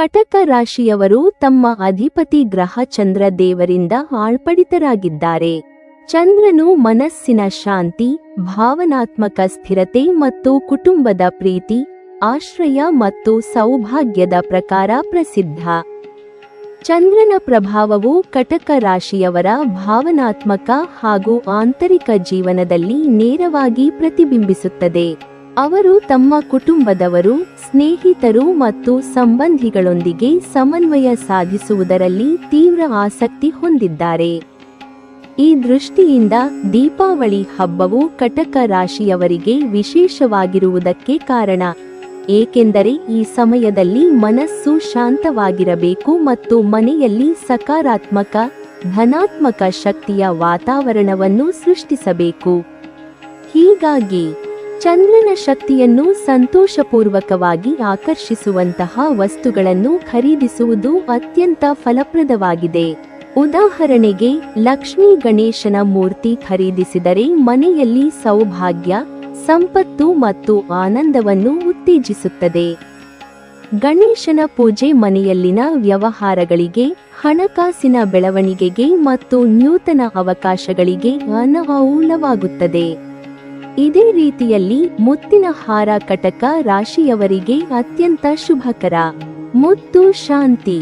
ಕಟಕ ರಾಶಿಯವರು ತಮ್ಮ ಅಧಿಪತಿ ಗ್ರಹ ಚಂದ್ರ ದೇವರಿಂದ ಆಳ್ಪಡಿತರಾಗಿದ್ದಾರೆ. ಚಂದ್ರನು ಮನಸ್ಸಿನ ಶಾಂತಿ, ಭಾವನಾತ್ಮಕ ಸ್ಥಿರತೆ ಮತ್ತು ಕುಟುಂಬದ ಪ್ರೀತಿ, ಆಶ್ರಯ ಮತ್ತು ಸೌಭಾಗ್ಯದ ಪ್ರಕಾರ ಪ್ರಸಿದ್ಧ. ಚಂದ್ರನ ಪ್ರಭಾವವು ಕಟಕ ರಾಶಿಯವರ ಭಾವನಾತ್ಮಕ ಹಾಗೂ ಆಂತರಿಕ ಜೀವನದಲ್ಲಿ ನೇರವಾಗಿ ಪ್ರತಿಬಿಂಬಿಸುತ್ತದೆ. ಅವರು ತಮ್ಮ ಕುಟುಂಬದವರು, ಸ್ನೇಹಿತರು ಮತ್ತು ಸಂಬಂಧಿಗಳೊಂದಿಗೆ ಸಮನ್ವಯ ಸಾಧಿಸುವುದರಲ್ಲಿ ತೀವ್ರ ಆಸಕ್ತಿ ಹೊಂದಿದ್ದಾರೆ. ಈ ದೃಷ್ಟಿಯಿಂದ ದೀಪಾವಳಿ ಹಬ್ಬವು ಕಟಕ ರಾಶಿಯವರಿಗೆ ವಿಶೇಷವಾಗಿರುವುದಕ್ಕೆ ಕಾರಣ. ಏಕೆಂದರೆ ಈ ಸಮಯದಲ್ಲಿ ಮನಸ್ಸು ಶಾಂತವಾಗಿರಬೇಕು ಮತ್ತು ಮನೆಯಲ್ಲಿ ಸಕಾರಾತ್ಮಕ, ಧನಾತ್ಮಕ ಶಕ್ತಿಯ ವಾತಾವರಣವನ್ನು ಸೃಷ್ಟಿಸಬೇಕು. ಹೀಗಾಗಿ ಚಂದ್ರನ ಶಕ್ತಿಯನ್ನು ಸಂತೋಷಪೂರ್ವಕವಾಗಿ ಆಕರ್ಷಿಸುವಂತಹ ವಸ್ತುಗಳನ್ನು ಖರೀದಿಸುವುದು ಅತ್ಯಂತ ಫಲಪ್ರದವಾಗಿದೆ. ಉದಾಹರಣೆಗೆ, ಲಕ್ಷ್ಮೀ ಗಣೇಶನ ಮೂರ್ತಿ ಖರೀದಿಸಿದರೆ ಮನೆಯಲ್ಲಿ ಸೌಭಾಗ್ಯ, ಸಂಪತ್ತು ಮತ್ತು ಆನಂದವನ್ನು ಉತ್ತೇಜಿಸುತ್ತದೆ. ಗಣೇಶನ ಪೂಜೆ ಮನೆಯಲ್ಲಿನ ವ್ಯವಹಾರಗಳಿಗೆ, ಹಣಕಾಸಿನ ಬೆಳವಣಿಗೆಗೆ ಮತ್ತು ನೂತನ ಅವಕಾಶಗಳಿಗೆ ಅನುಕೂಲವಾಗುತ್ತದೆ ಇದೇ ರೀತಿಯಲ್ಲಿ ಮುತ್ತಿನ ಹಾರ ಕಟಕ ರಾಶಿಯವರಿಗೆ ಅತ್ಯಂತ ಶುಭಕರ. ಮುತ್ತು ಶಾಂತಿ.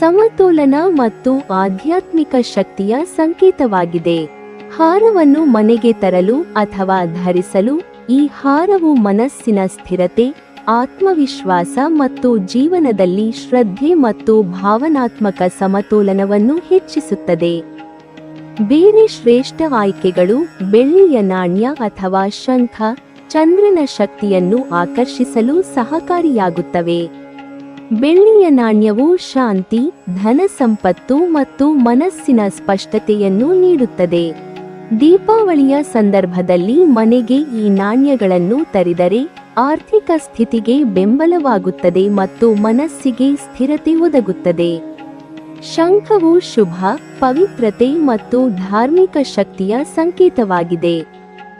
ಸಮತೋಲನ ಮತ್ತು ಆಧ್ಯಾತ್ಮಿಕ ಶಕ್ತಿಯ ಸಂಕೇತವಾಗಿದೆ. ಹಾರವನ್ನು ಮನೆಗೆ ತರಲು ಅಥವಾ ಧರಿಸಲು ಈ ಹಾರವು ಮನಸ್ಸಿನ ಸ್ಥಿರತೆ, ಆತ್ಮವಿಶ್ವಾಸ ಮತ್ತು ಜೀವನದಲ್ಲಿ ಶ್ರದ್ಧೆ ಮತ್ತು ಭಾವನಾತ್ಮಕ ಸಮತೋಲನವನ್ನು ಹೆಚ್ಚಿಸುತ್ತದೆ. ಬೇರೆ ಶ್ರೇಷ್ಠ ಆಯ್ಕೆಗಳು ಬೆಳ್ಳಿಯ ನಾಣ್ಯ ಅಥವಾ ಶಂಖ, ಚಂದ್ರನ ಶಕ್ತಿಯನ್ನು ಆಕರ್ಷಿಸಲು ಸಹಕಾರಿಯಾಗುತ್ತವೆ. ಬೆಳ್ಳಿಯ ನಾಣ್ಯವು ಶಾಂತಿ, ಧನ ಸಂಪತ್ತು ಮತ್ತು ಮನಸ್ಸಿನ ಸ್ಪಷ್ಟತೆಯನ್ನು ನೀಡುತ್ತದೆ. ದೀಪಾವಳಿಯ ಸಂದರ್ಭದಲ್ಲಿ ಮನೆಗೆ ಈ ನಾಣ್ಯಗಳನ್ನು ತರಿದರೆ ಆರ್ಥಿಕ ಸ್ಥಿತಿಗೆ ಬೆಂಬಲವಾಗುತ್ತದೆ ಮತ್ತು ಮನಸ್ಸಿಗೆ ಸ್ಥಿರತೆ ಒದಗುತ್ತದೆ. ಶಂಖವು ಶುಭ, ಪವಿತ್ರತೆ ಮತ್ತು ಧಾರ್ಮಿಕ ಶಕ್ತಿಯ ಸಂಕೇತವಾಗಿದೆ.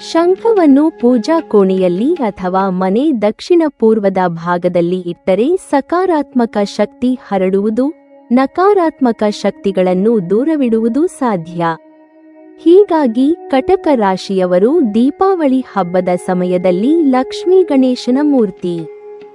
ಶಂಖವನ್ನು ಪೂಜಾ ಕೋಣೆಯಲ್ಲಿ ಅಥವಾ ಮನೆ ದಕ್ಷಿಣ ಪೂರ್ವದ ಭಾಗದಲ್ಲಿ ಇಟ್ಟರೆ ಸಕಾರಾತ್ಮಕ ಶಕ್ತಿ ಹರಡುವುದು, ನಕಾರಾತ್ಮಕ ಶಕ್ತಿಗಳನ್ನು ದೂರವಿಡುವುದು ಸಾಧ್ಯ. ಹೀಗಾಗಿ ಕಟಕ ರಾಶಿಯವರು ದೀಪಾವಳಿ ಹಬ್ಬದ ಸಮಯದಲ್ಲಿ ಲಕ್ಷ್ಮೀ ಗಣೇಶನ ಮೂರ್ತಿ.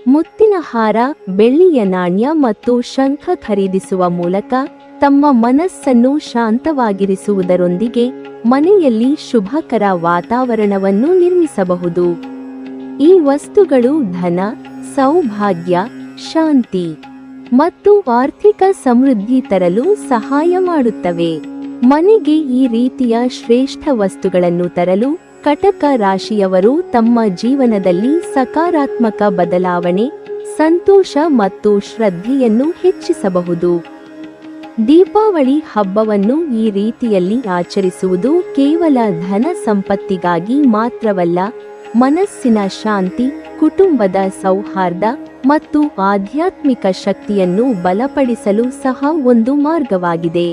ಮುತ್ತಿನ ಹಾರ, ಬೆಳ್ಳಿಯ ನಾಣ್ಯ ಮತ್ತು ಶಂಖ ಖರೀದಿಸುವ ಮೂಲಕ ತಮ್ಮ ಮನಸ್ಸನ್ನು ಶಾಂತವಾಗಿರಿಸುವುದರೊಂದಿಗೆ ಮನೆಯಲ್ಲಿ ಶುಭಕರ ವಾತಾವರಣವನ್ನು ನಿರ್ಮಿಸಬಹುದು. ಈ ವಸ್ತುಗಳು ಧನ, ಸೌಭಾಗ್ಯ, ಶಾಂತಿ ಮತ್ತು ಆರ್ಥಿಕ ಸಮೃದ್ಧಿ ತರಲು ಸಹಾಯ ಮಾಡುತ್ತವೆ. ಮನೆಗೆ ಈ ರೀತಿಯ ಶ್ರೇಷ್ಠ ವಸ್ತುಗಳನ್ನು ತರಲು ಕಟಕ ರಾಶಿಯವರು ತಮ್ಮ ಜೀವನದಲ್ಲಿ ಸಕಾರಾತ್ಮಕ ಬದಲಾವಣೆ, ಸಂತೋಷ ಮತ್ತು ಶ್ರದ್ಧೆಯನ್ನು ಹೆಚ್ಚಿಸಬಹುದು. ದೀಪಾವಳಿ ಹಬ್ಬವನ್ನು ಈ ರೀತಿಯಲ್ಲಿ ಆಚರಿಸುವುದು ಕೇವಲ ಧನ ಸಂಪತ್ತಿಗಾಗಿ ಮಾತ್ರವಲ್ಲ, ಮನಸ್ಸಿನ ಶಾಂತಿ, ಕುಟುಂಬದ ಸೌಹಾರ್ದ ಮತ್ತು ಆಧ್ಯಾತ್ಮಿಕ ಶಕ್ತಿಯನ್ನು ಬಲಪಡಿಸಲು ಸಹ ಒಂದು ಮಾರ್ಗವಾಗಿದೆ.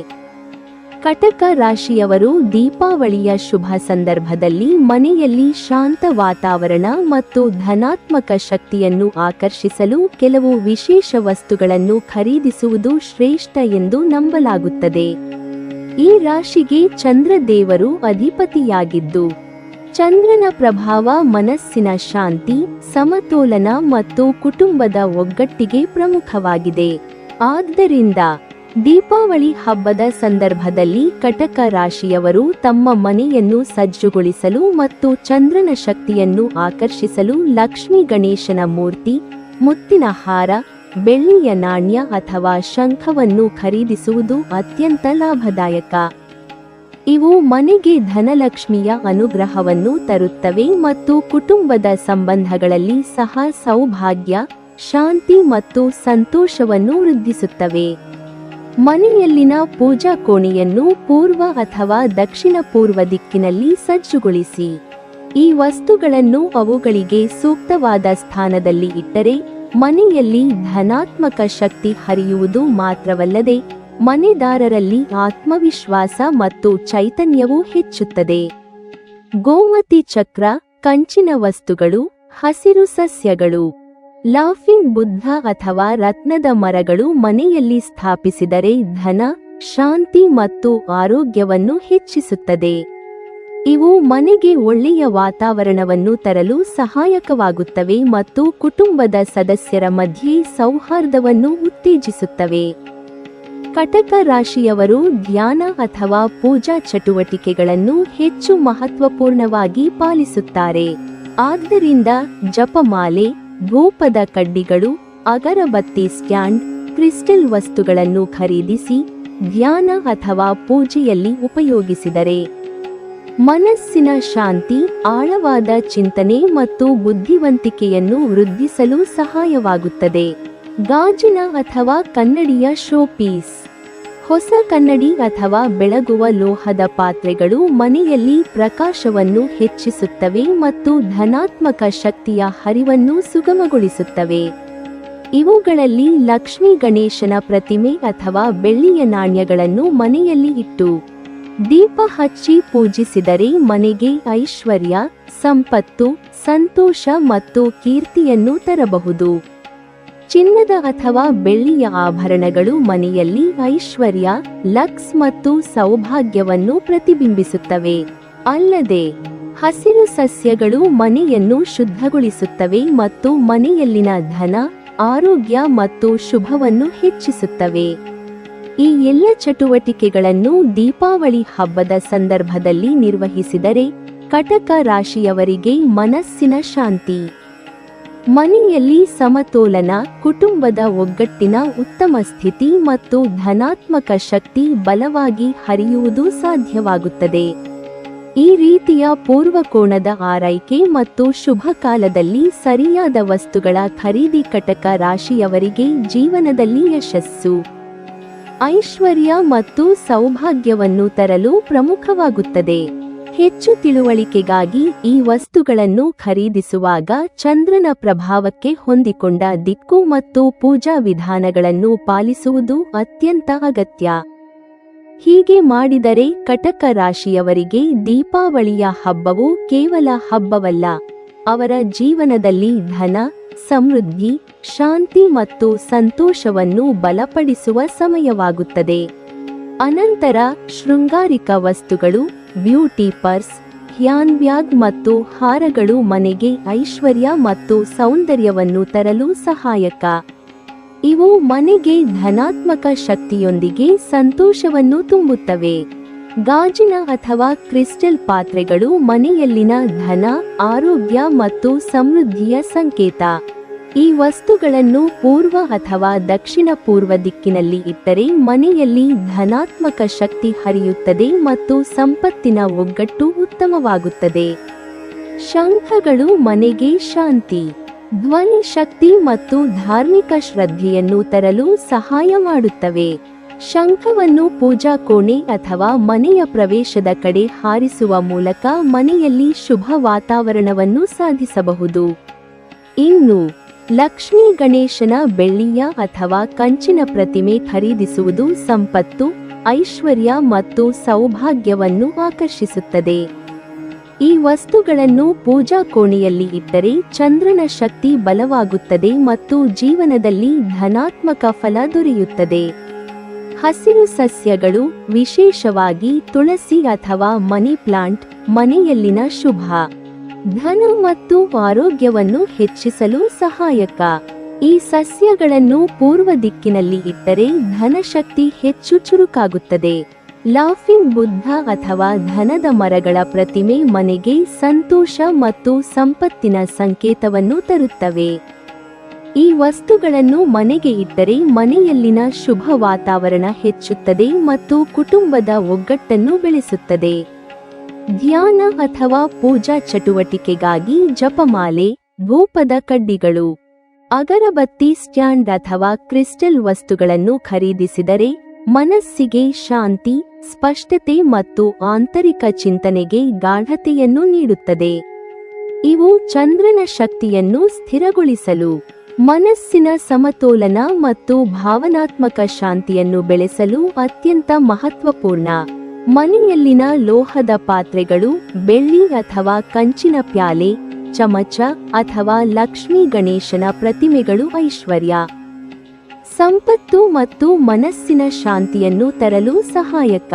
ಕಟಕ ರಾಶಿಯವರು ದೀಪಾವಳಿಯ ಶುಭ ಸಂದರ್ಭದಲ್ಲಿ ಮನೆಯಲ್ಲಿ ಶಾಂತ ವಾತಾವರಣ ಮತ್ತು ಧನಾತ್ಮಕ ಶಕ್ತಿಯನ್ನು ಆಕರ್ಷಿಸಲು ಕೆಲವು ವಿಶೇಷ ವಸ್ತುಗಳನ್ನು ಖರೀದಿಸುವುದು ಶ್ರೇಷ್ಠ ಎಂದು ನಂಬಲಾಗುತ್ತದೆ. ಈ ರಾಶಿಗೆ ಚಂದ್ರದೇವರು ಅಧಿಪತಿಯಾಗಿದ್ದು, ಚಂದ್ರನ ಪ್ರಭಾವ, ಮನಸ್ಸಿನ ಶಾಂತಿ, ಸಮತೋಲನ ಮತ್ತು ಕುಟುಂಬದ ಒಗ್ಗಟ್ಟಿಗೆ ಪ್ರಮುಖವಾಗಿದೆ. ಆದ್ದರಿಂದ ದೀಪಾವಳಿ ಹಬ್ಬದ ಸಂದರ್ಭದಲ್ಲಿ ಕಟಕ ರಾಶಿಯವರು ತಮ್ಮ ಮನೆಯನ್ನು ಸಜ್ಜುಗೊಳಿಸಲು ಮತ್ತು ಚಂದ್ರನ ಶಕ್ತಿಯನ್ನು ಆಕರ್ಷಿಸಲು ಲಕ್ಷ್ಮೀ ಗಣೇಶನ ಮೂರ್ತಿ, ಮುತ್ತಿನ ಹಾರ, ಬೆಳ್ಳಿಯ ನಾಣ್ಯ ಅಥವಾ ಶಂಖವನ್ನು ಖರೀದಿಸುವುದು ಅತ್ಯಂತ ಲಾಭದಾಯಕ. ಇವು ಮನೆಗೆ ಧನಲಕ್ಷ್ಮಿಯ ಅನುಗ್ರಹವನ್ನು ತರುತ್ತವೆ ಮತ್ತು ಕುಟುಂಬದ ಸಂಬಂಧಗಳಲ್ಲಿ ಸಹ ಸೌಭಾಗ್ಯ, ಶಾಂತಿ ಮತ್ತು ಸಂತೋಷವನ್ನು ವೃದ್ಧಿಸುತ್ತವೆ. ಮನೆಯಲ್ಲಿನ ಪೂಜಾ ಕೋಣೆಯನ್ನು ಪೂರ್ವ ಅಥವಾ ದಕ್ಷಿಣ ಪೂರ್ವ ದಿಕ್ಕಿನಲ್ಲಿ ಸಜ್ಜುಗೊಳಿಸಿ. ಈ ವಸ್ತುಗಳನ್ನು ಅವುಗಳಿಗೆ ಸೂಕ್ತವಾದ ಸ್ಥಾನದಲ್ಲಿ ಇಟ್ಟರೆ ಮನೆಯಲ್ಲಿ ಧನಾತ್ಮಕ ಶಕ್ತಿ ಹರಿಯುವುದು ಮಾತ್ರವಲ್ಲದೆ ಮನೆದಾರರಲ್ಲಿ ಆತ್ಮವಿಶ್ವಾಸ ಮತ್ತು ಚೈತನ್ಯವೂ ಹೆಚ್ಚುತ್ತದೆ. ಗೋಮತಿ ಚಕ್ರ, ಕಂಚಿನ ವಸ್ತುಗಳು, ಹಸಿರು ಸಸ್ಯಗಳು. ಲಾಫಿಂಗ್ ಬುದ್ಧ ಅಥವಾ ರತ್ನದ ಮರಗಳು ಮನೆಯಲ್ಲಿ ಸ್ಥಾಪಿಸಿದರೆ ಧನ, ಶಾಂತಿ ಮತ್ತು ಆರೋಗ್ಯವನ್ನು ಹೆಚ್ಚಿಸುತ್ತದೆ. ಇವು ಮನೆಗೆ ಒಳ್ಳೆಯ ವಾತಾವರಣವನ್ನು ತರಲು ಸಹಾಯಕವಾಗುತ್ತವೆ ಮತ್ತು ಕುಟುಂಬದ ಸದಸ್ಯರ ಮಧ್ಯೆ ಸೌಹಾರ್ದವನ್ನು ಉತ್ತೇಜಿಸುತ್ತವೆ. ಕಟಕ ರಾಶಿಯವರು ಧ್ಯಾನ ಅಥವಾ ಪೂಜಾ ಚಟುವಟಿಕೆಗಳನ್ನು ಹೆಚ್ಚು ಮಹತ್ವಪೂರ್ಣವಾಗಿ ಪಾಲಿಸುತ್ತಾರೆ. ಆದ್ದರಿಂದ ಜಪಮಾಲೆ ಧೂಪದ ಕಡ್ಡಿಗಳು, ಅಗರಬತ್ತಿ ಸ್ಟ್ಯಾಂಡ್, ಕ್ರಿಸ್ಟಲ್ ವಸ್ತುಗಳನ್ನು ಖರೀದಿಸಿ, ಧ್ಯಾನ ಅಥವಾ ಪೂಜೆಯಲ್ಲಿ ಉಪಯೋಗಿಸಿದರೆ. ಮನಸ್ಸಿನ ಶಾಂತಿ, ಆಳವಾದ ಚಿಂತನೆ ಮತ್ತು ಬುದ್ಧಿವಂತಿಕೆಯನ್ನು ವೃದ್ಧಿಸಲು ಸಹಾಯವಾಗುತ್ತದೆ. ಗಾಜಿನ ಅಥವಾ ಕನ್ನಡಿಯ ಶೋ ಪೀಸ್ ಹೊಸ ಕನ್ನಡಿ ಅಥವಾ ಬೆಳಗುವ ಲೋಹದ ಪಾತ್ರೆಗಳು ಮನೆಯಲ್ಲಿ ಪ್ರಕಾಶವನ್ನು ಹೆಚ್ಚಿಸುತ್ತವೆ ಮತ್ತು ಧನಾತ್ಮಕ ಶಕ್ತಿಯ ಹರಿವನ್ನು ಸುಗಮಗೊಳಿಸುತ್ತವೆ. ಇವುಗಳಲ್ಲಿ ಲಕ್ಷ್ಮೀ ಗಣೇಶನ ಪ್ರತಿಮೆ ಅಥವಾ ಬೆಳ್ಳಿಯ ನಾಣ್ಯಗಳನ್ನು ಮನೆಯಲ್ಲಿ ಇಟ್ಟು, ದೀಪ ಹಚ್ಚಿ ಪೂಜಿಸಿದರೆ ಮನೆಗೆ ಐಶ್ವರ್ಯ, ಸಂಪತ್ತು, ಸಂತೋಷ ಮತ್ತು ಕೀರ್ತಿಯನ್ನು ತರಬಹುದು. ಚಿನ್ನದ ಅಥವಾ ಬೆಳ್ಳಿಯ ಆಭರಣಗಳು ಮನೆಯಲ್ಲಿ ಐಶ್ವರ್ಯ, ಲಕ್ಸ್ ಮತ್ತು ಸೌಭಾಗ್ಯವನ್ನು ಪ್ರತಿಬಿಂಬಿಸುತ್ತವೆ. ಅಲ್ಲದೆ, ಹಸಿರು ಸಸ್ಯಗಳು ಮನೆಯನ್ನು ಶುದ್ಧಗೊಳಿಸುತ್ತವೆ ಮತ್ತು ಮನೆಯಲ್ಲಿನ ಧನ, ಆರೋಗ್ಯ ಮತ್ತು ಶುಭವನ್ನು ಹೆಚ್ಚಿಸುತ್ತವೆ. ಈ ಎಲ್ಲ ಚಟುವಟಿಕೆಗಳನ್ನು ದೀಪಾವಳಿ ಹಬ್ಬದ ಸಂದರ್ಭದಲ್ಲಿ ನಿರ್ವಹಿಸಿದರೆ ಕಟಕ ರಾಶಿಯವರಿಗೆ ಮನಸ್ಸಿನ ಶಾಂತಿ. ಮನೆಯಲ್ಲಿ ಸಮತೋಲನ, ಕುಟುಂಬದ ಒಗ್ಗಟ್ಟಿನ ಉತ್ತಮ ಸ್ಥಿತಿ ಮತ್ತು ಧನಾತ್ಮಕ ಶಕ್ತಿ ಬಲವಾಗಿ ಹರಿಯುವುದು ಸಾಧ್ಯವಾಗುತ್ತದೆ. ಈ ರೀತಿಯ ಪೂರ್ವಕೋಣದ ಆರೈಕೆ ಮತ್ತು ಶುಭ ಕಾಲದಲ್ಲಿ ಸರಿಯಾದ ವಸ್ತುಗಳ ಖರೀದಿ ಕಟಕ ರಾಶಿಯವರಿಗೆ ಜೀವನದಲ್ಲಿ ಯಶಸ್ಸು. ಐಶ್ವರ್ಯ ಮತ್ತು ಸೌಭಾಗ್ಯವನ್ನು ತರಲು ಪ್ರಮುಖವಾಗುತ್ತದೆ. ಹೆಚ್ಚು ತಿಳುವಳಿಕೆಗಾಗಿ ಈ ವಸ್ತುಗಳನ್ನು ಖರೀದಿಸುವಾಗ ಚಂದ್ರನ ಪ್ರಭಾವಕ್ಕೆ ಹೊಂದಿಕೊಂಡ ದಿಕ್ಕು ಮತ್ತು ಪೂಜಾ ವಿಧಾನಗಳನ್ನು ಪಾಲಿಸುವುದು ಅತ್ಯಂತ ಅಗತ್ಯ. ಹೀಗೆ ಮಾಡಿದರೆ ಕಟಕ ರಾಶಿಯವರಿಗೆ ದೀಪಾವಳಿಯ ಹಬ್ಬವು ಕೇವಲ ಹಬ್ಬವಲ್ಲ, ಅವರ ಜೀವನದಲ್ಲಿ ಧನ, ಸಮೃದ್ಧಿ, ಶಾಂತಿ ಮತ್ತು ಸಂತೋಷವನ್ನು ಬಲಪಡಿಸುವ ಸಮಯವಾಗುತ್ತದೆ. ಅನಂತರ ಶೃಂಗಾರಿಕ ವಸ್ತುಗಳು ಬ್ಯೂಟಿ ಪರ್ಸ್, ಹ್ಯಾನ್ ಬ್ಯಾಗ್ ಮತ್ತು ಹಾರಗಳು ಮನೆಗೆ ಐಶ್ವರ್ಯ ಮತ್ತು ಸೌಂದರ್ಯವನ್ನು ತರಲು ಸಹಾಯಕ. ಇವು ಮನೆಗೆ ಧನಾತ್ಮಕ ಶಕ್ತಿಯೊಂದಿಗೆ ಸಂತೋಷವನ್ನು ತುಂಬುತ್ತವೆ. ಗಾಜಿನ ಅಥವಾ ಕ್ರಿಸ್ಟಲ್ ಪಾತ್ರೆಗಳು ಮನೆಯಲ್ಲಿನ ಧನ, ಆರೋಗ್ಯ ಮತ್ತು ಸಮೃದ್ಧಿಯ ಸಂಕೇತ. ಈ ವಸ್ತುಗಳನ್ನು ಪೂರ್ವ ಅಥವಾ ದಕ್ಷಿಣ ಪೂರ್ವ ದಿಕ್ಕಿನಲ್ಲಿ ಇಟ್ಟರೆ ಮನೆಯಲ್ಲಿ ಧನಾತ್ಮಕ ಶಕ್ತಿ ಹರಿಯುತ್ತದೆ ಮತ್ತು ಸಂಪತ್ತಿನ ಒಗ್ಗಟ್ಟು ಉತ್ತಮವಾಗುತ್ತದೆ. ಶಂಖಗಳು ಮನೆಗೆ ಶಾಂತಿ, ಧ್ವನಿ ಶಕ್ತಿ ಮತ್ತು ಧಾರ್ಮಿಕ ಶ್ರದ್ಧೆಯನ್ನು ತರಲು ಸಹಾಯ ಮಾಡುತ್ತವೆ. ಶಂಖವನ್ನು ಪೂಜಾ ಕೋಣೆ ಅಥವಾ ಮನೆಯ ಪ್ರವೇಶದ ಕಡೆ ಹಾರಿಸುವ ಮೂಲಕ ಮನೆಯಲ್ಲಿ ಶುಭ ವಾತಾವರಣವನ್ನು ಸಾಧಿಸಬಹುದು. ಇನ್ನು ಲಕ್ಷ್ಮೀ ಗಣೇಶನ ಬೆಳ್ಳಿಯ ಅಥವಾ ಕಂಚಿನ ಪ್ರತಿಮೆ ಖರೀದಿಸುವುದು ಸಂಪತ್ತು, ಐಶ್ವರ್ಯ ಮತ್ತು ಸೌಭಾಗ್ಯವನ್ನು ಆಕರ್ಷಿಸುತ್ತದೆ. ಈ ವಸ್ತುಗಳನ್ನು ಪೂಜಾ ಕೋಣೆಯಲ್ಲಿ ಇಟ್ಟರೆ ಚಂದ್ರನ ಶಕ್ತಿ ಬಲವಾಗುತ್ತದೆ ಮತ್ತು ಜೀವನದಲ್ಲಿ ಧನಾತ್ಮಕ ಫಲ ದೊರೆಯುತ್ತದೆ. ಹಸಿರು ಸಸ್ಯಗಳು, ವಿಶೇಷವಾಗಿ ತುಳಸಿ ಅಥವಾ ಮನಿ ಪ್ಲಾಂಟ್, ಮನೆಯಲ್ಲಿನ ಶುಭ. ಧನ ಮತ್ತು ಆರೋಗ್ಯವನ್ನು ಹೆಚ್ಚಿಸಲು ಸಹಾಯಕ. ಈ ಸಸ್ಯಗಳನ್ನು ಪೂರ್ವ ದಿಕ್ಕಿನಲ್ಲಿ ಇಟ್ಟರೆ ಧನಶಕ್ತಿ ಹೆಚ್ಚು ಚುರುಕಾಗುತ್ತದೆ. ಲಾಫಿಂಗ್ ಬುದ್ಧ ಅಥವಾ ಧನದ ಮರಗಳ ಪ್ರತಿಮೆ ಮನೆಗೆ ಸಂತೋಷ ಮತ್ತು ಸಂಪತ್ತಿನ ಸಂಕೇತವನ್ನು ತರುತ್ತವೆ. ಈ ವಸ್ತುಗಳನ್ನು ಮನೆಗೆ ಇಟ್ಟರೆ ಮನೆಯಲ್ಲಿನ ಶುಭ ವಾತಾವರಣ ಹೆಚ್ಚುತ್ತದೆ ಮತ್ತು ಕುಟುಂಬದ ಒಗ್ಗಟ್ಟನ್ನು ಬೆಳೆಸುತ್ತದೆ. ಧ್ಯಾನ ಅಥವಾ ಪೂಜಾ ಚಟುವಟಿಕೆಗಾಗಿ ಜಪಮಾಲೆ, ಧೂಪದ ಕಡ್ಡಿಗಳು, ಅಗರಬತ್ತಿ ಸ್ಟ್ಯಾಂಡ್ ಅಥವಾ ಕ್ರಿಸ್ಟಲ್ ವಸ್ತುಗಳನ್ನು ಖರೀದಿಸಿದರೆ ಮನಸ್ಸಿಗೆ ಶಾಂತಿ, ಸ್ಪಷ್ಟತೆ ಮತ್ತು ಆಂತರಿಕ ಚಿಂತನೆಗೆ ಗಾಢತೆಯನ್ನು ನೀಡುತ್ತದೆ. ಇವು ಚಂದ್ರನ ಶಕ್ತಿಯನ್ನು ಸ್ಥಿರಗೊಳಿಸಲು, ಮನಸ್ಸಿನ ಸಮತೋಲನ ಮತ್ತು ಭಾವನಾತ್ಮಕ ಶಾಂತಿಯನ್ನು ಬೆಳೆಸಲು ಅತ್ಯಂತ ಮಹತ್ವಪೂರ್ಣ. ಮನೆಯಲ್ಲಿನ ಲೋಹದ ಪಾತ್ರೆಗಳು, ಬೆಳ್ಳಿ ಅಥವಾ ಕಂಚಿನ ಪ್ಯಾಲೆ, ಚಮಚ ಅಥವಾ ಲಕ್ಷ್ಮೀ ಗಣೇಶನ ಪ್ರತಿಮೆಗಳು ಐಶ್ವರ್ಯ. ಸಂಪತ್ತು ಮತ್ತು ಮನಸ್ಸಿನ ಶಾಂತಿಯನ್ನು ತರಲು ಸಹಾಯಕ.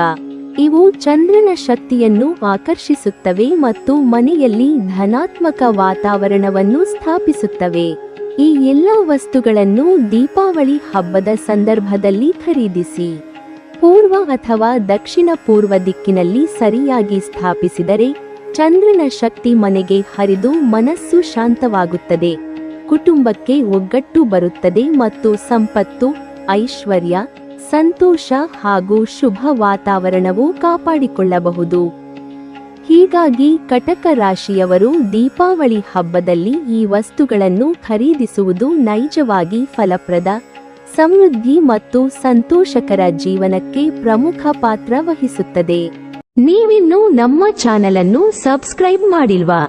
ಇವು ಚಂದ್ರನ ಶಕ್ತಿಯನ್ನು ಆಕರ್ಷಿಸುತ್ತವೆ ಮತ್ತು ಮನೆಯಲ್ಲಿ ಧನಾತ್ಮಕ ವಾತಾವರಣವನ್ನು ಸ್ಥಾಪಿಸುತ್ತವೆ. ಈ ಎಲ್ಲ ವಸ್ತುಗಳನ್ನು ದೀಪಾವಳಿ ಹಬ್ಬದ ಸಂದರ್ಭದಲ್ಲಿ ಖರೀದಿಸಿ. ಪೂರ್ವ ಅಥವಾ ದಕ್ಷಿಣ ಪೂರ್ವ ದಿಕ್ಕಿನಲ್ಲಿ ಸರಿಯಾಗಿ ಸ್ಥಾಪಿಸಿದರೆ ಚಂದ್ರನ ಶಕ್ತಿ ಮನೆಗೆ ಹರಿದು ಮನಸ್ಸು ಶಾಂತವಾಗುತ್ತದೆ. ಕುಟುಂಬಕ್ಕೆ ಒಗ್ಗಟ್ಟು ಬರುತ್ತದೆ ಮತ್ತು ಸಂಪತ್ತು, ಐಶ್ವರ್ಯ, ಸಂತೋಷ ಹಾಗೂ ಶುಭ ವಾತಾವರಣವು ಕಾಪಾಡಿಕೊಳ್ಳಬಹುದು. ಹೀಗಾಗಿ ಕಟಕ ರಾಶಿಯವರು ದೀಪಾವಳಿ ಹಬ್ಬದಲ್ಲಿ ಈ ವಸ್ತುಗಳನ್ನು ಖರೀದಿಸುವುದು ನೈಜವಾಗಿ ಫಲಪ್ರದ ಸಮೃದ್ಧಿ ಮತ್ತು ಸಂತೋಷಕರ ಜೀವನಕ್ಕೆ ಪ್ರಮುಖ ಪಾತ್ರ ವಹಿಸುತ್ತದೆ. ನೀವಿನ್ನೂ ನಮ್ಮ ಚಾನೆಲ್ ಅನ್ನು ಸಬ್ಸ್ಕ್ರೈಬ್ ಮಾಡಿಲ್ವಾ?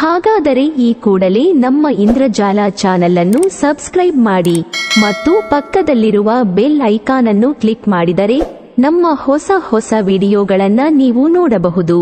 ಹಾಗಾದರೆ ಈ ಕೂಡಲೇ ನಮ್ಮ ಇಂದ್ರಜಾಲ ಚಾನೆಲ್ ಅನ್ನು ಸಬ್ಸ್ಕ್ರೈಬ್ ಮಾಡಿ ಮತ್ತು ಪಕ್ಕದಲ್ಲಿರುವ ಬೆಲ್ ಐಕಾನ್ ಅನ್ನು ಕ್ಲಿಕ್ ಮಾಡಿದರೆ ನಮ್ಮ ಹೊಸ ಹೊಸ ವಿಡಿಯೋಗಳನ್ನು ನೀವು ನೋಡಬಹುದು.